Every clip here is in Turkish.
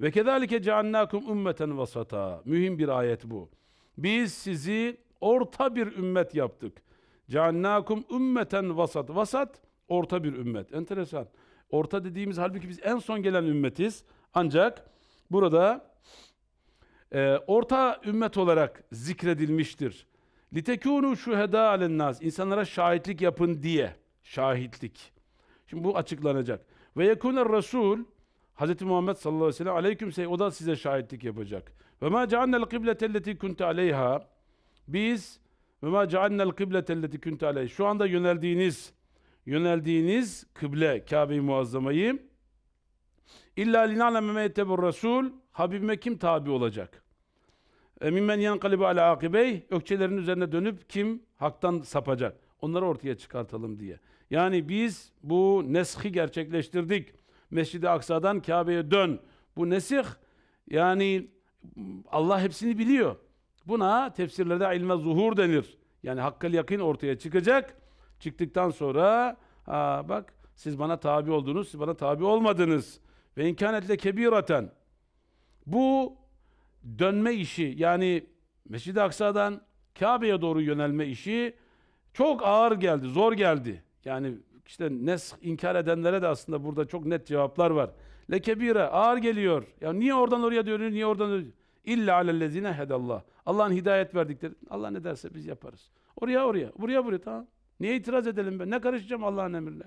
Ve kezalike ceannakum ümmeten vasata. Mühim bir ayet bu. Biz sizi orta bir ümmet yaptık. Ceannakum ümmeten vasat. Vasat orta bir ümmet. Enteresan. Orta dediğimiz halbuki biz en son gelen ümmetiz. Ancak burada e, orta ümmet olarak zikredilmiştir. Litekunu şuheda alennas. İnsanlara şahitlik yapın diye. Şahitlik. Şimdi bu açıklanacak. Ve yekuner Resul Hz. Muhammed sallallahu aleyhi ve sellem aleyküm sey o da size şahitlik yapacak. Ve ma ceannel kıbletelleti kunte aleyha biz ve ma ceannel kıbletelleti kunte aleyha şu anda yöneldiğiniz yöneldiğiniz kıble Kabe-i Muazzama'yı illa lina'leme me yettebur Resul Habibime kim tabi olacak? E, mimmen yankalibu ala akibey ökçelerin üzerine dönüp kim haktan sapacak? Onları ortaya çıkartalım diye. Yani biz bu neshi gerçekleştirdik. Mescid-i Aksa'dan Kabe'ye dön. Bu nesih yani Allah hepsini biliyor. Buna tefsirlerde ilme zuhur denir. Yani hakkal yakın ortaya çıkacak. Çıktıktan sonra ha bak siz bana tabi oldunuz, siz bana tabi olmadınız. Ve imkanetle kebiraten. Bu dönme işi yani Mescid-i Aksa'dan Kabe'ye doğru yönelme işi çok ağır geldi, zor geldi. Yani işte nes inkar edenlere de aslında burada çok net cevaplar var. Lekebire ağır geliyor. Ya niye oradan oraya dönüyor, niye oradan oraya? İlla alellezine hedallah. Allah'ın hidayet verdikleri. Allah ne derse biz yaparız. Oraya oraya, buraya buraya tamam. Niye itiraz edelim ben? Ne karışacağım Allah'ın emrine?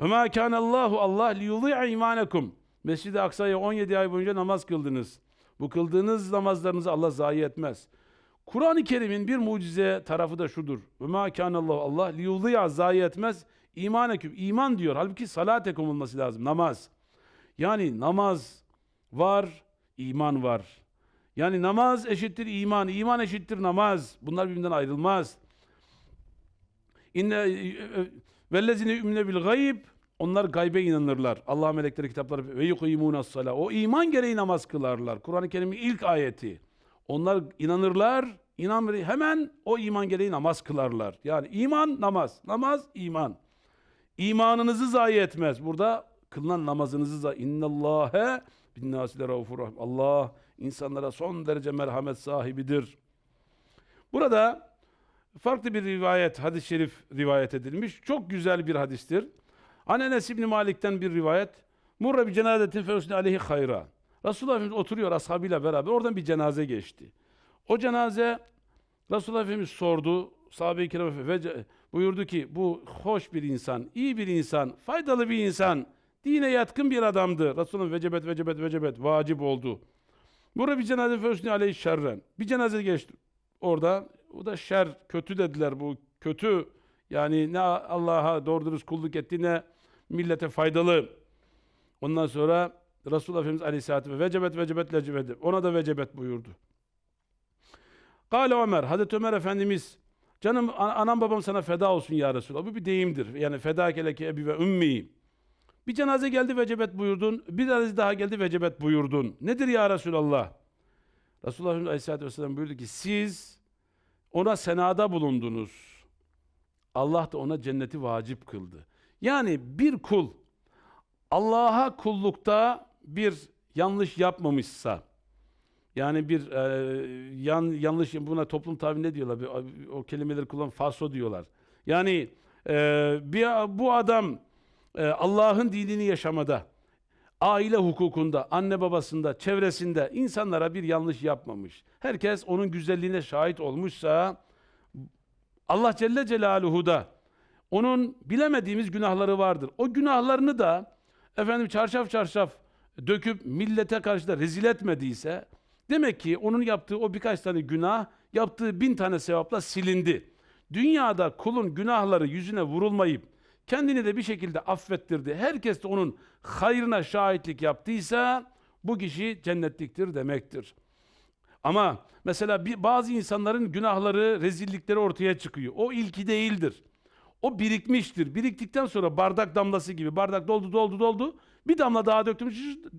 Ve ma Allahu Allah liyudhi'a imanekum. Mescid-i Aksa'ya 17 ay boyunca namaz kıldınız. Bu kıldığınız namazlarınızı Allah zayi etmez. Kur'an-ı Kerim'in bir mucize tarafı da şudur. Ve ma Allahu Allah liyudhi'a zayi etmez. İmaneküm. iman diyor. Halbuki salatekum olması lazım. Namaz. Yani namaz var, iman var. Yani namaz eşittir iman, iman eşittir namaz. Bunlar birbirinden ayrılmaz. İnne vellezine ümne bil gayb onlar gaybe inanırlar. Allah melekleri kitapları ve yuqimunas sala. O iman gereği namaz kılarlar. Kur'an-ı Kerim'in ilk ayeti. Onlar inanırlar, inan hemen o iman gereği namaz kılarlar. Yani iman namaz, namaz iman. İmanınızı zayi etmez. Burada kılınan namazınızı zayi. İnnallâhe bin nâsile raufur rahim. Allah insanlara son derece merhamet sahibidir. Burada farklı bir rivayet, hadis-i şerif rivayet edilmiş. Çok güzel bir hadistir. An Enes İbni Malik'ten bir rivayet. Murre bir cenazetin feusne aleyhi hayra. Resulullah Efendimiz oturuyor ashabıyla beraber. Oradan bir cenaze geçti. O cenaze Resulullah Efendimiz sordu. Sahabe-i kiram Efendimiz buyurdu ki bu hoş bir insan, iyi bir insan, faydalı bir insan, dine yatkın bir adamdı. Resulullah vecebet vecebet vecebet vacip oldu. Burada bir cenaze feusne aleyhi şerren. Bir cenaze geçti. Orada o da şer, kötü dediler bu. Kötü yani ne Allah'a doğru dürüst kulluk etti ne millete faydalı. Ondan sonra Resulullah Efendimiz Aleyhisselatü ve vecebet vecebet lecebet. Ona da vecebet buyurdu. Kale Ömer, Hazreti Ömer Efendimiz canım anam babam sana feda olsun ya Resulallah. Bu bir deyimdir. Yani feda keleke ebi ve ümmi. Bir cenaze geldi vecebet buyurdun. Bir cenaze daha geldi vecebet buyurdun. Nedir ya Resulallah? Resulullah Efendimiz Aleyhisselatü Vesselam buyurdu ki siz ona senada bulundunuz. Allah da ona cenneti vacip kıldı. Yani bir kul Allah'a kullukta bir yanlış yapmamışsa yani bir e, yan, yanlış buna toplum tabi ne diyorlar? Bir, o kelimeleri kullan faso diyorlar. Yani e, bir bu adam e, Allah'ın dinini yaşamada, aile hukukunda, anne babasında, çevresinde insanlara bir yanlış yapmamış. Herkes onun güzelliğine şahit olmuşsa Allah Celle Celaluhu da onun bilemediğimiz günahları vardır. O günahlarını da efendim çarşaf çarşaf döküp millete karşı da rezil etmediyse demek ki onun yaptığı o birkaç tane günah yaptığı bin tane sevapla silindi. Dünyada kulun günahları yüzüne vurulmayıp kendini de bir şekilde affettirdi. Herkes de onun hayrına şahitlik yaptıysa bu kişi cennetliktir demektir. Ama mesela bir, bazı insanların günahları, rezillikleri ortaya çıkıyor. O ilki değildir. O birikmiştir. Biriktikten sonra bardak damlası gibi bardak doldu doldu doldu. Bir damla daha döktüm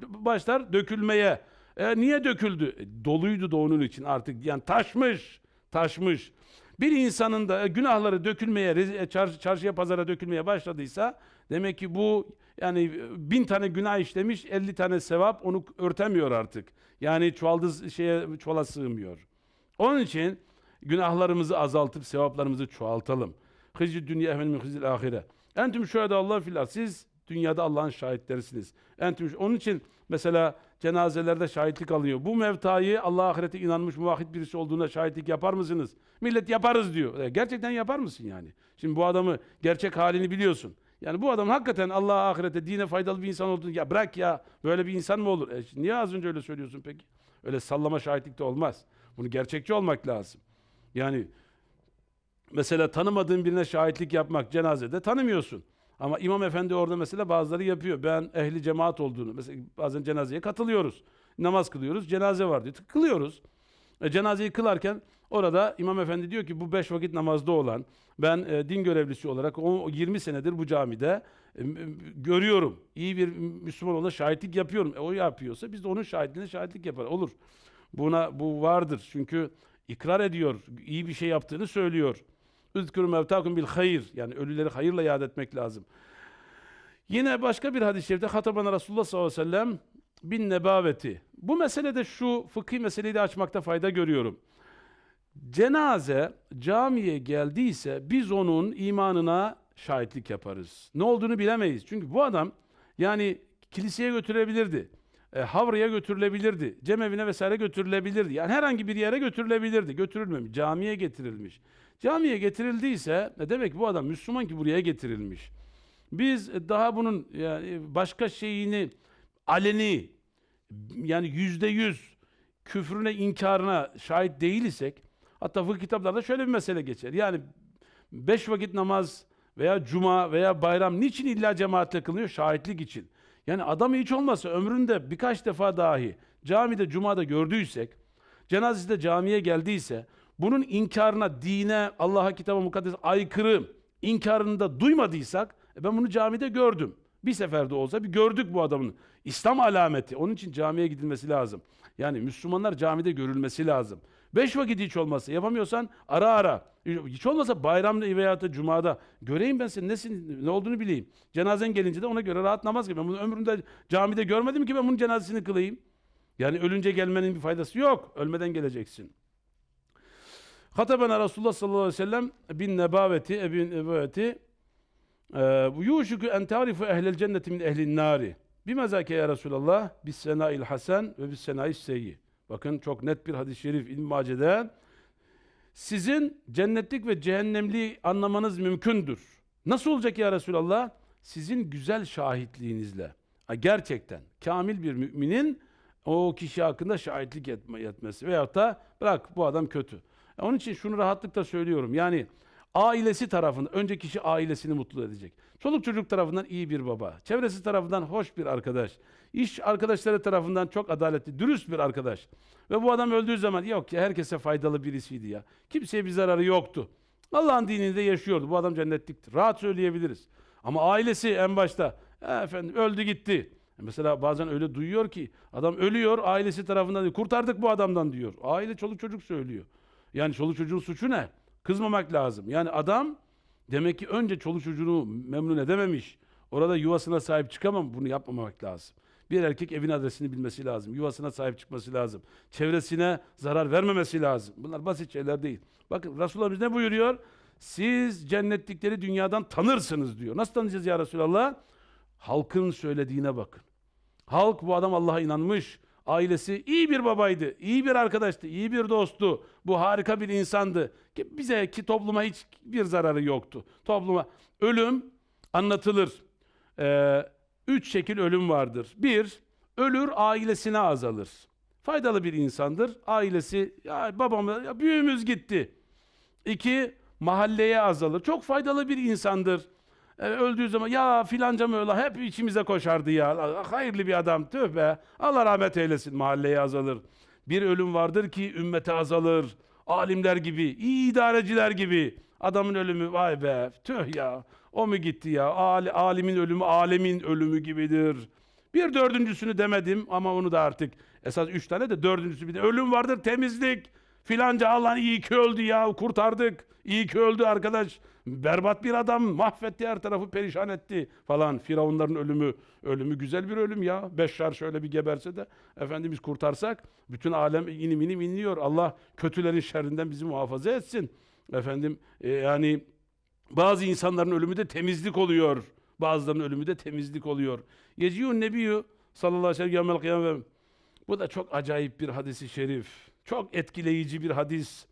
başlar dökülmeye. E, niye döküldü? E, doluydu da onun için artık yani taşmış. Taşmış. Bir insanın da günahları dökülmeye, çarşı, çarşıya pazara dökülmeye başladıysa demek ki bu Yani e, bin tane günah işlemiş, 50 tane sevap onu örtemiyor artık. Yani çuvaldığı şeye çuvala sığmıyor. Onun için günahlarımızı azaltıp sevaplarımızı çoğaltalım. Hıcı dünya ehven min hızil ahire. Entüm şühedâ Allah filar. Siz dünyada Allah'ın şahitlerisiniz. Entüm onun için mesela cenazelerde şahitlik alıyor. Bu mevtayı Allah ahirete inanmış muvahhid birisi olduğuna şahitlik yapar mısınız? Millet yaparız diyor. E, gerçekten yapar mısın yani? Şimdi bu adamı gerçek halini biliyorsun. Yani bu adam hakikaten Allah'a ahirete dine faydalı bir insan olduğunu ya bırak ya böyle bir insan mı olur? E, niye az önce öyle söylüyorsun peki? Öyle sallama şahitlik de olmaz. Bunu gerçekçi olmak lazım. Yani mesela tanımadığın birine şahitlik yapmak cenazede tanımıyorsun. Ama imam efendi orada mesela bazıları yapıyor. Ben ehli cemaat olduğunu mesela bazen cenazeye katılıyoruz. Namaz kılıyoruz. Cenaze var diyor. Kılıyoruz. E, cenazeyi kılarken orada imam efendi diyor ki bu beş vakit namazda olan ben e, din görevlisi olarak o 20 senedir bu camide e, görüyorum. İyi bir Müslüman olduğuna şahitlik yapıyorum. E, o yapıyorsa biz de onun şahitliğine şahitlik yapar. Olur. Buna bu vardır. Çünkü ikrar ediyor. iyi bir şey yaptığını söylüyor. Üzkürü mevtakum bil hayır. Yani ölüleri hayırla yad etmek lazım. Yine başka bir hadis-i şerifte hatabana Resulullah sallallahu aleyhi ve sellem bin nebaveti. Bu meselede şu fıkhi meseleyi de açmakta fayda görüyorum. Cenaze camiye geldiyse biz onun imanına şahitlik yaparız. Ne olduğunu bilemeyiz. Çünkü bu adam yani kiliseye götürebilirdi. E, Havra'ya götürülebilirdi. Cemevine vesaire götürülebilirdi. Yani herhangi bir yere götürülebilirdi. Götürülmemiş. Camiye getirilmiş. Camiye getirildiyse ne demek bu adam Müslüman ki buraya getirilmiş. Biz e, daha bunun yani başka şeyini aleni yani yüzde yüz küfrüne inkarına şahit değil isek hatta fıkıh kitaplarda şöyle bir mesele geçer. Yani beş vakit namaz veya cuma veya bayram niçin illa cemaatle kılınıyor? Şahitlik için. Yani adamı hiç olmazsa ömründe birkaç defa dahi camide cumada gördüysek cenazesi camiye geldiyse bunun inkarına, dine, Allah'a, kitaba, mukaddes aykırı inkarını da duymadıysak e ben bunu camide gördüm. Bir seferde olsa bir gördük bu adamın. İslam alameti. Onun için camiye gidilmesi lazım. Yani Müslümanlar camide görülmesi lazım. Beş vakit hiç olmazsa yapamıyorsan ara ara. Hiç olmazsa bayramda veya da cumada göreyim ben senin nesin, ne olduğunu bileyim. Cenazen gelince de ona göre rahat namaz kılayım. Ben bunu ömrümde camide görmedim ki ben bunun cenazesini kılayım. Yani ölünce gelmenin bir faydası yok. Ölmeden geleceksin. Hatabena Resulullah sallallahu aleyhi ve sellem bin nebaveti, ebin nebaveti yuşuku en tarifu ehlel cenneti min ehlin nari. Bima zâke ya Resulallah bis senâil hasen ve bis senâis seyyi. Bakın çok net bir hadis-i şerif İbn Mace'de. Sizin cennetlik ve cehennemliği anlamanız mümkündür. Nasıl olacak ya Resulallah? Sizin güzel şahitliğinizle. Gerçekten kamil bir müminin o kişi hakkında şahitlik etme, etmesi. Veyahut da bırak bu adam kötü. Ya Onun için şunu rahatlıkla söylüyorum. Yani ailesi tarafından, önce kişi ailesini mutlu edecek. Çoluk çocuk tarafından iyi bir baba, çevresi tarafından hoş bir arkadaş, iş arkadaşları tarafından çok adaletli, dürüst bir arkadaş. Ve bu adam öldüğü zaman yok ya herkese faydalı birisiydi ya. Kimseye bir zararı yoktu. Allah'ın dininde yaşıyordu. Bu adam cennetliktir. Rahat söyleyebiliriz. Ama ailesi en başta "E efendim öldü gitti. Mesela bazen öyle duyuyor ki adam ölüyor ailesi tarafından diyor, kurtardık bu adamdan diyor. Aile çoluk çocuk söylüyor. Yani çoluk çocuğun suçu ne? Kızmamak lazım. Yani adam demek ki önce çoluk çocuğunu memnun edememiş. Orada yuvasına sahip çıkamam. Bunu yapmamak lazım. Bir erkek evin adresini bilmesi lazım. Yuvasına sahip çıkması lazım. Çevresine zarar vermemesi lazım. Bunlar basit şeyler değil. Bakın Resulullah'ımız ne buyuruyor? Siz cennetlikleri dünyadan tanırsınız diyor. Nasıl tanıyacağız ya Resulallah? Halkın söylediğine bakın. Halk bu adam Allah'a inanmış. Ailesi iyi bir babaydı, iyi bir arkadaştı, iyi bir dosttu. Bu harika bir insandı. Ki bize ki topluma hiç bir zararı yoktu. Topluma ölüm anlatılır. Ee, üç şekil ölüm vardır. Bir, ölür ailesine azalır. Faydalı bir insandır. Ailesi, ya babam, ya büyüğümüz gitti. İki, mahalleye azalır. Çok faydalı bir insandır. Ee, öldüğü zaman ya filanca mı öyle hep içimize koşardı ya. Hayırlı bir adam tüh. Allah rahmet eylesin mahalleye azalır. Bir ölüm vardır ki ümmete azalır. Alimler gibi, iyi idareciler gibi. Adamın ölümü vay be tüh ya. O mu gitti ya? Ali, alimin ölümü alemin ölümü gibidir. Bir dördüncüsünü demedim ama onu da artık esas üç tane de dördüncüsü bir de ölüm vardır temizlik. Filanca Allah'ın iyi ki öldü ya kurtardık. İyi ki öldü arkadaş. Berbat bir adam mahvetti her tarafı perişan etti falan. Firavunların ölümü ölümü güzel bir ölüm ya. Beşşar şöyle bir geberse de Efendimiz kurtarsak bütün alem inim inim inliyor. Allah kötülerin şerrinden bizi muhafaza etsin. Efendim e, yani bazı insanların ölümü de temizlik oluyor. Bazılarının ölümü de temizlik oluyor. Yeciyun nebiyyü sallallahu aleyhi ve sellem. Bu da çok acayip bir hadisi şerif. Çok etkileyici bir hadis.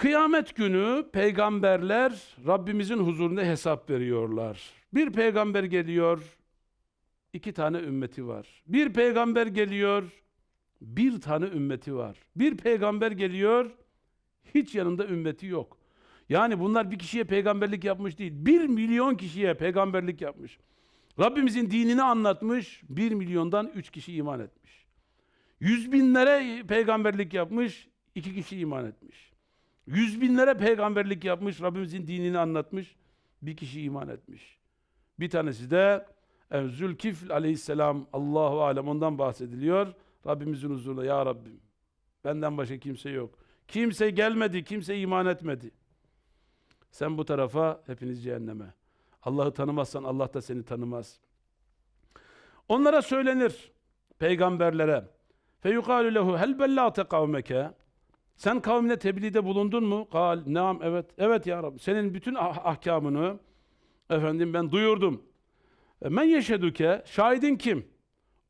Kıyamet günü peygamberler Rabbimizin huzurunda hesap veriyorlar. Bir peygamber geliyor, iki tane ümmeti var. Bir peygamber geliyor, bir tane ümmeti var. Bir peygamber geliyor, hiç yanında ümmeti yok. Yani bunlar bir kişiye peygamberlik yapmış değil, bir milyon kişiye peygamberlik yapmış. Rabbimizin dinini anlatmış, bir milyondan üç kişi iman etmiş. Yüz binlere peygamberlik yapmış, iki kişi iman etmiş. Yüz binlere peygamberlik yapmış, Rabbimizin dinini anlatmış, bir kişi iman etmiş. Bir tanesi de Zülkifl aleyhisselam, Allahu alem ondan bahsediliyor. Rabbimizin huzurunda, ya Rabbim, benden başka kimse yok. Kimse gelmedi, kimse iman etmedi. Sen bu tarafa, hepiniz cehenneme. Allah'ı tanımazsan Allah da seni tanımaz. Onlara söylenir, peygamberlere. Feyukalu lehu hel bellâte kavmeke. Sen kavmine tebliğde bulundun mu? Kal, naam, evet. Evet ya Rabbi. Senin bütün ah- ahkamını efendim ben duyurdum. E, Men yeşedüke, şahidin kim?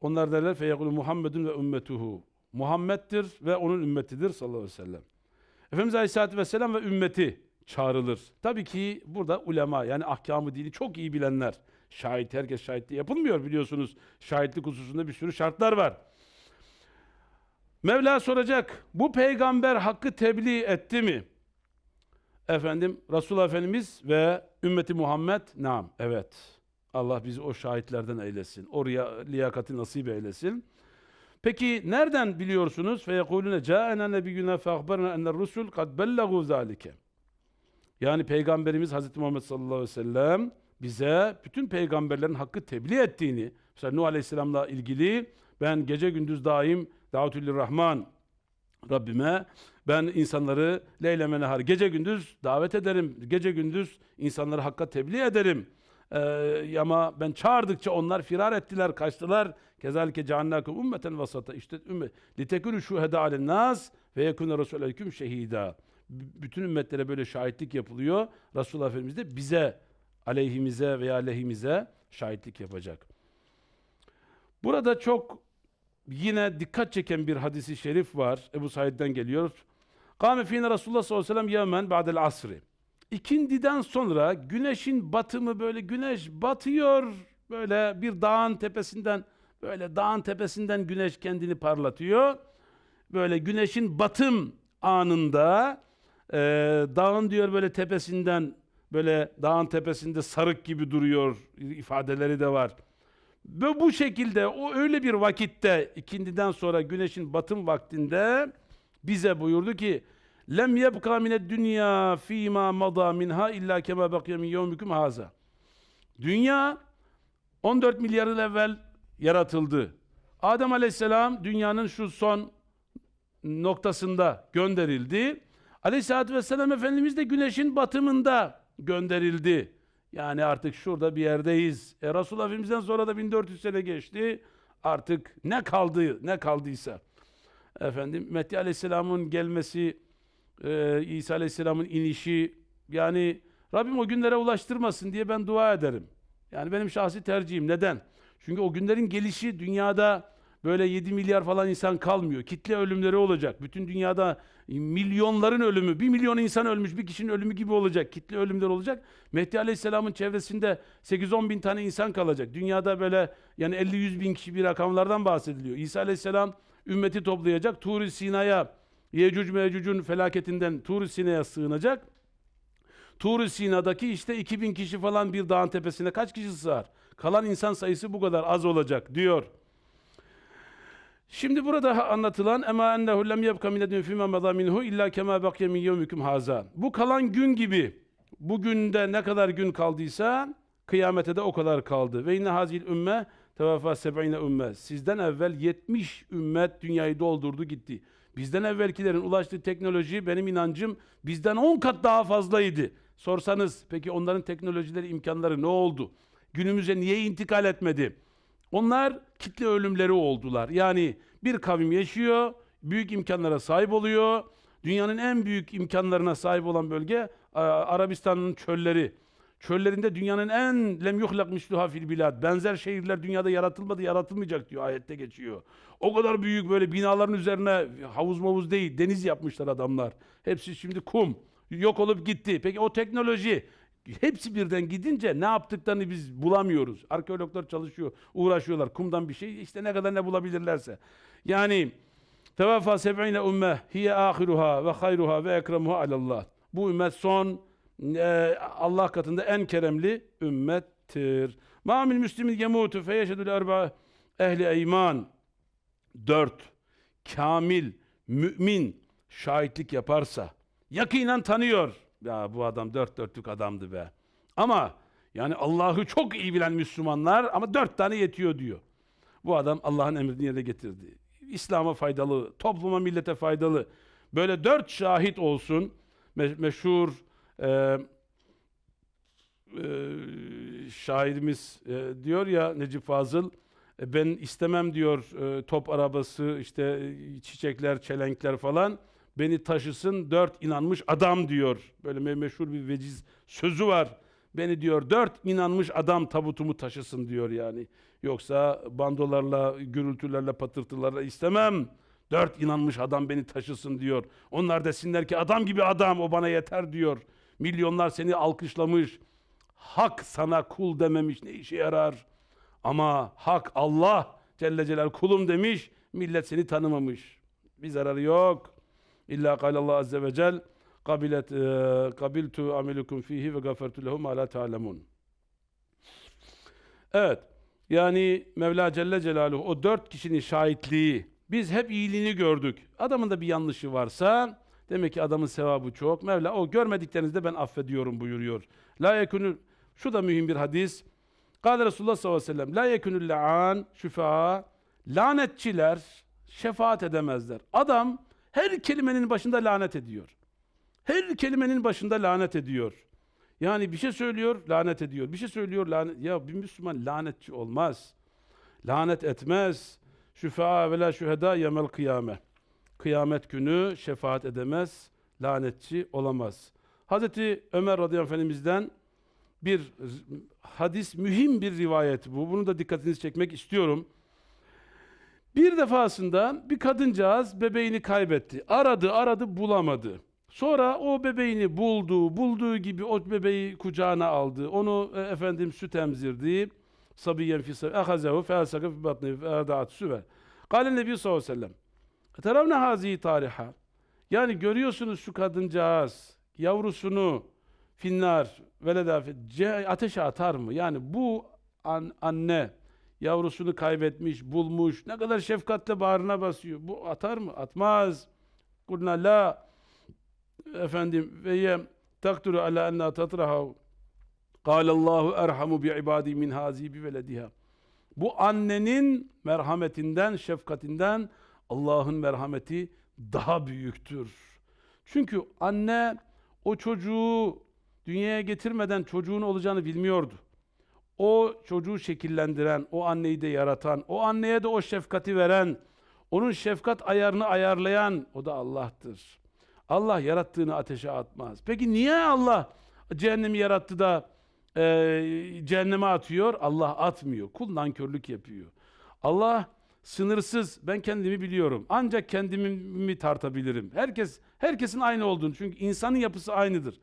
Onlar derler feyekulu Muhammedun ve ümmetuhu. Muhammed'dir ve onun ümmetidir sallallahu aleyhi ve sellem. Efendimiz Aleyhisselatü Vesselam ve ümmeti çağrılır. Tabii ki burada ulema yani ahkamı dini çok iyi bilenler. Şahit, herkes şahitliği yapılmıyor biliyorsunuz. Şahitlik hususunda bir sürü şartlar var. Mevla soracak, bu peygamber hakkı tebliğ etti mi? Efendim, Resulullah Efendimiz ve ümmeti Muhammed, naam, evet. Allah bizi o şahitlerden eylesin. O riya- liyakati nasip eylesin. Peki nereden biliyorsunuz? فَيَقُولُونَ جَاءَنَا نَبِيُّنَا فَأَخْبَرْنَا اَنَّ الرُّسُلْ قَدْ بَلَّغُوا ذَٰلِكَ Yani Peygamberimiz Hazreti Muhammed sallallahu aleyhi ve sellem bize bütün peygamberlerin hakkı tebliğ ettiğini, mesela Nuh Aleyhisselam'la ilgili ben gece gündüz daim davetüllü Rahman Rabbime ben insanları leyle nehar gece gündüz davet ederim. Gece gündüz insanları hakka tebliğ ederim. Ee, ama ben çağırdıkça onlar firar ettiler, kaçtılar. Kezalike ceannakum ümmeten vasata. İşte ümmet. Litekunu şuheda alen ve yekunu resulüküm şehida. Bütün ümmetlere böyle şahitlik yapılıyor. Resulullah Efendimiz de bize, aleyhimize veya lehimize şahitlik yapacak. Burada çok yine dikkat çeken bir hadisi şerif var. Ebu Said'den geliyor. Kâme fîne Resulullah sallallahu aleyhi ve sellem yevmen ba'del asri. İkindiden sonra güneşin batımı böyle güneş batıyor. Böyle bir dağın tepesinden böyle dağın tepesinden güneş kendini parlatıyor. Böyle güneşin batım anında e, dağın diyor böyle tepesinden böyle dağın tepesinde sarık gibi duruyor ifadeleri de var. Ve bu şekilde o öyle bir vakitte ikindiden sonra güneşin batım vaktinde bize buyurdu ki lem yebka mined dünya fîmâ madâ minha illa kema bakiye min yevmikum haza. Dünya 14 milyar yıl evvel yaratıldı. Adem Aleyhisselam dünyanın şu son noktasında gönderildi. Aleyhisselatü Vesselam Efendimiz de güneşin batımında gönderildi. Yani artık şurada bir yerdeyiz. E, Resulullah Efendimiz'den sonra da 1400 sene geçti. Artık ne kaldı, ne kaldıysa. Efendim Mehdi Aleyhisselam'ın gelmesi, e, İsa Aleyhisselam'ın inişi, yani Rabbim o günlere ulaştırmasın diye ben dua ederim. Yani benim şahsi tercihim. Neden? Çünkü o günlerin gelişi dünyada böyle 7 milyar falan insan kalmıyor. Kitle ölümleri olacak. Bütün dünyada milyonların ölümü, bir milyon insan ölmüş bir kişinin ölümü gibi olacak. Kitle ölümler olacak. Mehdi Aleyhisselam'ın çevresinde 8-10 bin tane insan kalacak. Dünyada böyle yani 50-100 bin kişi bir rakamlardan bahsediliyor. İsa Aleyhisselam ümmeti toplayacak. Tur-i Sina'ya, Yecüc Mecüc'ün felaketinden Tur-i Sina'ya sığınacak. Tur-i Sina'daki işte 2000 kişi falan bir dağın tepesine kaç kişi sığar? Kalan insan sayısı bu kadar az olacak diyor. Şimdi burada anlatılan ema ennehu lem yebka min edin fîmâ medâ minhu illa kemâ bakiye min yevmikum hâzâ. Bu kalan gün gibi bugün de ne kadar gün kaldıysa kıyamete de o kadar kaldı. Ve inne hazil ümme Tevaffa seb'ine ümmet. Sizden evvel 70 ümmet dünyayı doldurdu gitti. Bizden evvelkilerin ulaştığı teknoloji benim inancım bizden 10 kat daha fazlaydı. Sorsanız peki onların teknolojileri, imkanları ne oldu? Günümüze niye intikal etmedi? Onlar kitle ölümleri oldular. Yani bir kavim yaşıyor, büyük imkanlara sahip oluyor. Dünyanın en büyük imkanlarına sahip olan bölge a- Arabistan'ın çölleri. Çöllerinde dünyanın en lem yuhlak misluha fil bilad. Benzer şehirler dünyada yaratılmadı, yaratılmayacak diyor ayette geçiyor. O kadar büyük böyle binaların üzerine havuz mavuz değil, deniz yapmışlar adamlar. Hepsi şimdi kum. Yok olup gitti. Peki o teknoloji hepsi birden gidince ne yaptıklarını biz bulamıyoruz. Arkeologlar çalışıyor, uğraşıyorlar. Kumdan bir şey işte ne kadar ne bulabilirlerse. Yani Tevaffa seb'ine ümme hiye ahiruha ve hayruha ve ekremuha alallah. Bu ümmet son e, Allah katında en keremli ümmettir. Ma min müslimin yemutu fe yeşhedü erba ehli iman. Dört, kamil, mümin şahitlik yaparsa, yakinen tanıyor. Ya bu adam dört dörtlük adamdı be. Ama yani Allah'ı çok iyi bilen Müslümanlar ama dört tane yetiyor diyor. Bu adam Allah'ın emrini yerine getirdi. İslam'a faydalı, topluma, millete faydalı. Böyle dört şahit olsun. Me- meşhur e, e, şairimiz e, diyor ya Necip Fazıl, e, ben istemem diyor e, top arabası, işte e, çiçekler, çelenkler falan. Beni taşısın dört inanmış adam diyor. Böyle me- meşhur bir veciz sözü var. Beni diyor dört inanmış adam tabutumu taşısın diyor yani. Yoksa bandolarla, gürültülerle, patırtılarla istemem. Dört inanmış adam beni taşısın diyor. Onlar desinler ki adam gibi adam o bana yeter diyor. Milyonlar seni alkışlamış. Hak sana kul dememiş ne işe yarar? Ama hak Allah Celle Celal kulum demiş. Millet seni tanımamış. Bir zararı yok. İlla kalallah azze ve cel kabilet e, kabiltu amelukum fihi ve gafertu lehum ala ta'lemun. Evet. Yani Mevla Celle Celaluhu o dört kişinin şahitliği biz hep iyiliğini gördük. Adamın da bir yanlışı varsa demek ki adamın sevabı çok. Mevla o görmediklerinizde ben affediyorum buyuruyor. La yekunul şu da mühim bir hadis. Kâle Resulullah sallallahu aleyhi ve sellem La yekunul la'an şüfa lanetçiler şefaat edemezler. Adam her kelimenin başında lanet ediyor. Her kelimenin başında lanet ediyor. Yani bir şey söylüyor, lanet ediyor. Bir şey söylüyor, lanet. Ya bir Müslüman lanetçi olmaz. Lanet etmez. Şüfa ve la şühedâ yemel kıyame. Kıyamet günü şefaat edemez, lanetçi olamaz. Hazreti Ömer radıyallahu efendimizden bir hadis, mühim bir rivayet bu. Bunu da dikkatinizi çekmek istiyorum. Bir defasında bir kadıncağız bebeğini kaybetti. Aradı, aradı, bulamadı. Sonra o bebeğini buldu, bulduğu gibi o bebeği kucağına aldı. Onu e, efendim süt emzirdi. Sabiyen fi sabi. Ahazehu fe asaka fi batni fe adaat süver. Kale Nebi sallallahu aleyhi ve sellem. Teravne hazihi tariha. Yani görüyorsunuz şu kadıncağız yavrusunu finnar veleda ateşe atar mı? Yani bu an- anne yavrusunu kaybetmiş, bulmuş. Ne kadar şefkatle bağrına basıyor. Bu atar mı? Atmaz. Kulna la efendim ve ye takduru ala enna tatraha Allahu erhamu bi ibadi min hazi bi velediha. Bu annenin merhametinden, şefkatinden Allah'ın merhameti daha büyüktür. Çünkü anne o çocuğu dünyaya getirmeden çocuğun olacağını bilmiyordu. O çocuğu şekillendiren, o anneyi de yaratan, o anneye de o şefkati veren, onun şefkat ayarını ayarlayan o da Allah'tır. Allah yarattığını ateşe atmaz. Peki niye Allah cehennemi yarattı da e, cehenneme atıyor? Allah atmıyor. Kul nankörlük yapıyor. Allah sınırsız. Ben kendimi biliyorum. Ancak kendimi mi tartabilirim? Herkes herkesin aynı olduğunu. Çünkü insanın yapısı aynıdır.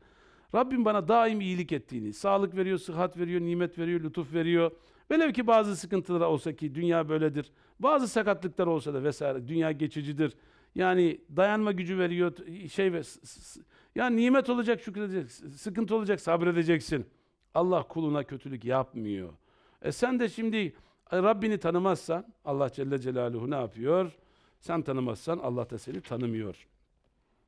Rabbim bana daim iyilik ettiğini, sağlık veriyor, sıhhat veriyor, nimet veriyor, lütuf veriyor. Velev ki bazı sıkıntılar olsa ki dünya böyledir. Bazı sakatlıklar olsa da vesaire dünya geçicidir. Yani dayanma gücü veriyor, şey ve yani nimet olacak şükredeceksin, sıkıntı olacak sabredeceksin. Allah kuluna kötülük yapmıyor. E sen de şimdi e, Rabbini tanımazsan Allah Celle Celaluhu ne yapıyor? Sen tanımazsan Allah da seni tanımıyor.